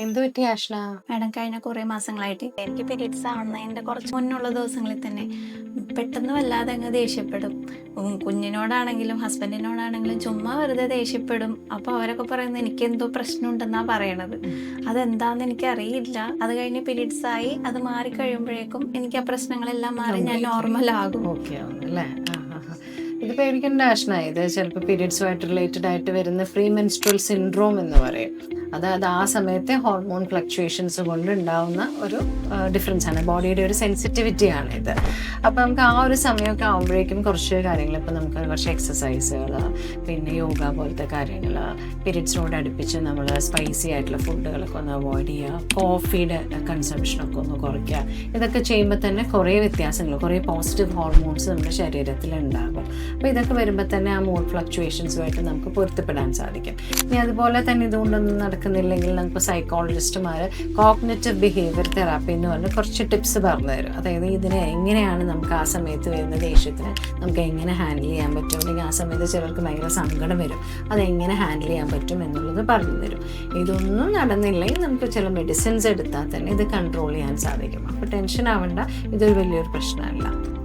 എന്ത് പറ്റി ആഷ്ന? മാഡം കഴിഞ്ഞ കുറെ മാസങ്ങളായിട്ട് എനിക്ക് പീരീഡ്സ് ആവുന്നതിന്റെ കുറച്ച് മുന്നുള്ള ദിവസങ്ങളിൽ തന്നെ പെട്ടെന്ന് വല്ലാതെ അങ്ങ് ദേഷ്യപ്പെടും. കുഞ്ഞിനോടാണെങ്കിലും ഹസ്ബൻഡിനോടാണെങ്കിലും ചുമ്മാ വെറുതെ ദേഷ്യപ്പെടും. അപ്പോൾ അവരൊക്കെ പറയുന്നത് എനിക്ക് എന്തോ പ്രശ്നം ഉണ്ടെന്നാ പറയണത്. അതെന്താന്ന് എനിക്ക് അറിയില്ല അത് കഴിഞ്ഞ് പീരീഡ്സ് ആയി അത് മാറി കഴിയുമ്പോഴേക്കും എനിക്ക് ആ പ്രശ്നങ്ങളെല്ലാം മാറി ഞാൻ നോർമൽ ആകും. ഓക്കെ അല്ലേ? ആ, ആ, ആ. ഇത് പേടിക്കേണ്ട ആഷ്ന? ഇത് ചിലപ്പോൾ പീരീഡ്സുമായിട്ട് റിലേറ്റഡ് ആയിട്ട് വരുന്ന ഫ്രീ മെൻസ്ട്രൽ സിൻഡ്രോം എന്ന് പറയും. അതായത് ആ സമയത്തെ ഹോർമോൺ ഫ്ലക്ച്വേഷൻസ് കൊണ്ട് ഉണ്ടാവുന്ന ഒരു ഡിഫറൻസ് ആണ്. ബോഡിയുടെ ഒരു സെൻസിറ്റിവിറ്റി ആണ് ഇത്. അപ്പോൾ നമുക്ക് ആ ഒരു സമയമൊക്കെ ആകുമ്പോഴേക്കും കുറച്ച് കാര്യങ്ങൾ ഇപ്പോൾ നമുക്ക് കുറച്ച് എക്സസൈസുകൾ പിന്നെ യോഗ പോലത്തെ കാര്യങ്ങൾ പീരിയഡ്സിനോട് അടുപ്പിച്ച് നമ്മൾ സ്പൈസി ആയിട്ടുള്ള ഫുഡുകളൊക്കെ ഒന്ന് അവോയ്ഡ് ചെയ്യുക കോഫിയുടെ കൺസംഷനൊക്കെ ഒന്ന് കുറയ്ക്കുക. ഇതൊക്കെ ചെയ്യുമ്പോൾ തന്നെ കുറേ വ്യത്യാസങ്ങൾ കുറേ പോസിറ്റീവ് ഹോർമോൺസ് നമ്മുടെ ശരീരത്തിൽ ഉണ്ടാകും. അപ്പോൾ ഇതൊക്കെ വരുമ്പോൾ തന്നെ ആ മൂഡ് ഫ്ലക്ച്വേഷൻസുമായിട്ട് നമുക്ക് പൊരുത്തപ്പെടാൻ സാധിക്കും. ഇനി അതുപോലെ തന്നെ ഇതുകൊണ്ടൊന്നും നടക്കുന്നില്ലെങ്കിൽ നമുക്ക് സൈക്കോളജിസ്റ്റുമാർ കോഗ്നറ്റീവ് ബിഹേവിയർ തെറാപ്പി എന്ന് പറഞ്ഞ് കുറച്ച് ടിപ്സ് പറഞ്ഞു തരും. അതായത് ഇതിനെ എങ്ങനെയാണ് നമുക്ക് ആ സമയത്ത് വരുന്ന ദേഷ്യത്തിന് നമുക്ക് എങ്ങനെ ഹാൻഡിൽ ചെയ്യാൻ പറ്റും? അല്ലെങ്കിൽ ആ സമയത്ത് ചിലർക്ക് ഭയങ്കര സങ്കടം വരും. അതെങ്ങനെ ഹാൻഡിൽ ചെയ്യാൻ പറ്റും എന്നുള്ളത് പറഞ്ഞു തരും. ഇതൊന്നും നടന്നില്ലെങ്കിൽ നമുക്ക് ചില മെഡിസിൻസ് എടുത്താൽ തന്നെ ഇത് കൺട്രോൾ ചെയ്യാൻ സാധിക്കും. അപ്പോൾ ടെൻഷൻ ആവേണ്ട. ഇതൊരു വലിയൊരു പ്രശ്നമല്ല.